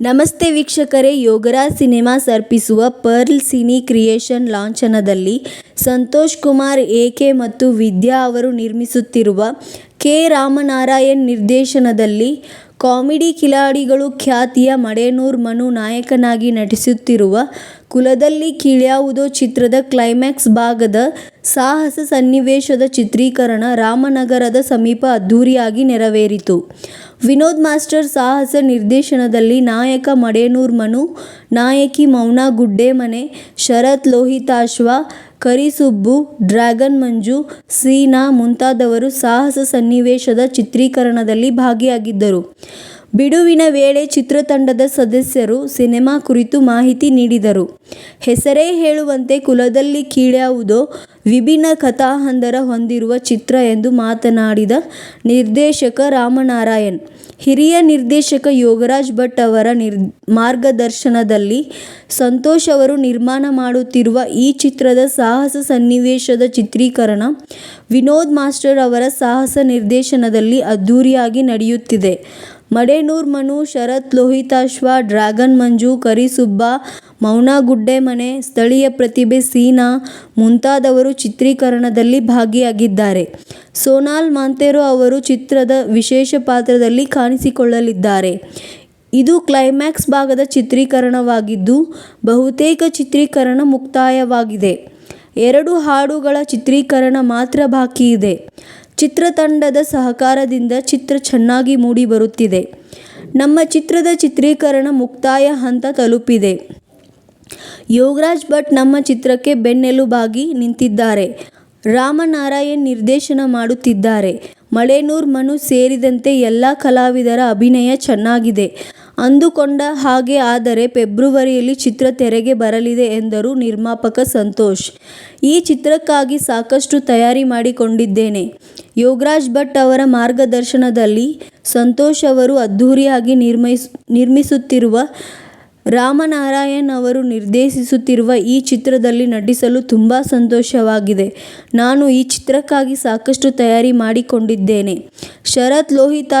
ನಮಸ್ತೆ ವೀಕ್ಷಕರೇ, ಯೋಗರಾಜ್ ಸಿನಿಮಾಸ್ ಅರ್ಪಿಸುವ ಪರ್ಲ್ ಸಿನಿ ಕ್ರಿಯೇಷನ್ ಲಾಂಛನದಲ್ಲಿ ಸಂತೋಷ್ ಕುಮಾರ್ ಎಕೆ ಮತ್ತು ವಿದ್ಯಾ ಅವರು ನಿರ್ಮಿಸುತ್ತಿರುವ ಕೆ ರಾಮನಾರಾಯಣ್ ನಿರ್ದೇಶನದಲ್ಲಿ ಕಾಮಿಡಿ ಕಿಲಾಡಿಗಳು ಖ್ಯಾತಿಯ ಮಡೇನೂರ್ ಮನು ನಾಯಕನಾಗಿ ನಟಿಸುತ್ತಿರುವ ಕುಲದಲ್ಲಿ ಕೀಳ್ಯಾವುದೋ ಚಿತ್ರದ ಕ್ಲೈಮ್ಯಾಕ್ಸ್ ಭಾಗದ ಸಾಹಸ ಸನ್ನಿವೇಶದ ಚಿತ್ರೀಕರಣ ರಾಮನಗರದ ಸಮೀಪ ಅದ್ಧೂರಿಯಾಗಿ ನೆರವೇರಿತು. ವಿನೋದ್ ಮಾಸ್ಟರ್ ಸಾಹಸ ನಿರ್ದೇಶನದಲ್ಲಿ ನಾಯಕ ಮಡೇನೂರ್ ಮನು, ನಾಯಕಿ ಮೌನಾ ಗುಡ್ಡೇಮನೆ, ಶರತ್ ಲೋಹಿತಾಶ್ವ, ಕರಿಸುಬ್ಬು, ಡ್ರ್ಯಾಗನ್ ಮಂಜು, ಸೀನಾ ಮುಂತಾದವರು ಸಾಹಸ ಸನ್ನಿವೇಶದ ಚಿತ್ರೀಕರಣದಲ್ಲಿ ಭಾಗಿಯಾಗಿದ್ದರು. ಬಿಡುವಿನ ವೇಳೆ ಚಿತ್ರತಂಡದ ಸದಸ್ಯರು ಸಿನಿಮಾ ಕುರಿತು ಮಾಹಿತಿ ನೀಡಿದರು. ಹೆಸರೇ ಹೇಳುವಂತೆ ಕುಲದಲ್ಲಿ ಕೀಳ್ಯಾವುದೋ ವಿಭಿನ್ನ ಕಥಾಹಂದರ ಹೊಂದಿರುವ ಚಿತ್ರ ಎಂದು ಮಾತನಾಡಿದ ನಿರ್ದೇಶಕ ರಾಮನಾರಾಯಣ್. ಹಿರಿಯ ನಿರ್ದೇಶಕ ಯೋಗರಾಜ್ ಭಟ್ ಅವರ ಮಾರ್ಗದರ್ಶನದಲ್ಲಿ ಸಂತೋಷ್ ಅವರು ನಿರ್ಮಾಣ ಮಾಡುತ್ತಿರುವ ಈ ಚಿತ್ರದ ಸಾಹಸ ಸನ್ನಿವೇಶದ ಚಿತ್ರೀಕರಣ ವಿನೋದ್ ಮಾಸ್ಟರ್ ಅವರ ಸಾಹಸ ನಿರ್ದೇಶನದಲ್ಲಿ ಅದ್ಧೂರಿಯಾಗಿ ನಡೆಯುತ್ತಿದೆ. ಮಡೇನೂರ್ ಮನು, ಶರತ್ ಲೋಹಿತಾಶ್ವ, ಡ್ರ್ಯಾಗನ್ ಮಂಜು, ಕರಿಸುಬ್ಬ, ಮೌನಾ ಗುಡ್ಡೇಮನೆ, ಸ್ಥಳೀಯ ಪ್ರತಿಭೆ ಸೀನಾ ಮುಂತಾದವರು ಚಿತ್ರೀಕರಣದಲ್ಲಿ ಭಾಗಿಯಾಗಿದ್ದಾರೆ. ಸೋನಾಲ್ ಮಾಂತೇರೋ ಅವರು ಚಿತ್ರದ ವಿಶೇಷ ಪಾತ್ರದಲ್ಲಿ ಕಾಣಿಸಿಕೊಳ್ಳಲಿದ್ದಾರೆ. ಇದು ಕ್ಲೈಮ್ಯಾಕ್ಸ್ ಭಾಗದ ಚಿತ್ರೀಕರಣವಾಗಿದ್ದು, ಬಹುತೇಕ ಚಿತ್ರೀಕರಣ ಮುಕ್ತಾಯವಾಗಿದೆ. ಎರಡು ಹಾಡುಗಳ ಚಿತ್ರೀಕರಣ ಮಾತ್ರ ಬಾಕಿಯಿದೆ. ಚಿತ್ರತಂಡದ ಸಹಕಾರದಿಂದ ಚಿತ್ರ ಚೆನ್ನಾಗಿ ಮೂಡಿ ಬರುತ್ತಿದೆ. ನಮ್ಮ ಚಿತ್ರದ ಚಿತ್ರೀಕರಣ ಮುಕ್ತಾಯ ಹಂತ ತಲುಪಿದೆ. ಯೋಗರಾಜ್ ಭಟ್ ನಮ್ಮ ಚಿತ್ರಕ್ಕೆ ಬೆನ್ನೆಲುಬಾಗಿ ನಿಂತಿದ್ದಾರೆ. ರಾಮನಾರಾಯಣ್ ನಿರ್ದೇಶನ ಮಾಡುತ್ತಿದ್ದಾರೆ. ಮಳೆನೂರ್ ಮನು ಸೇರಿದಂತೆ ಎಲ್ಲ ಕಲಾವಿದರ ಅಭಿನಯ ಚೆನ್ನಾಗಿದೆ. ಅಂದುಕೊಂಡ ಹಾಗೆ ಆದರೆ ಫೆಬ್ರವರಿಯಲ್ಲಿ ಚಿತ್ರ ತೆರೆಗೆ ಬರಲಿದೆ ಎಂದರು ನಿರ್ಮಾಪಕ ಸಂತೋಷ್. ಈ ಚಿತ್ರಕ್ಕಾಗಿ ಸಾಕಷ್ಟು ತಯಾರಿ ಮಾಡಿಕೊಂಡಿದ್ದೇನೆ. ಯೋಗರಾಜ್ ಭಟ್ ಅವರ ಮಾರ್ಗದರ್ಶನದಲ್ಲಿ ಸಂತೋಷ್ ಅವರು ಅದ್ಧೂರಿಯಾಗಿ ನಿರ್ಮಿಸುತ್ತಿರುವ, ರಾಮನಾರಾಯಣ್ ಅವರು ನಿರ್ದೇಶಿಸುತ್ತಿರುವ ಈ ಚಿತ್ರದಲ್ಲಿ ನಟಿಸಲು ತುಂಬಾ ಸಂತೋಷವಾಗಿದೆ. ನಾನು ಈ ಚಿತ್ರಕ್ಕಾಗಿ ಸಾಕಷ್ಟು ತಯಾರಿ ಮಾಡಿಕೊಂಡಿದ್ದೇನೆ. ಶರತ್ ಲೋಹಿತಾಶ್ವ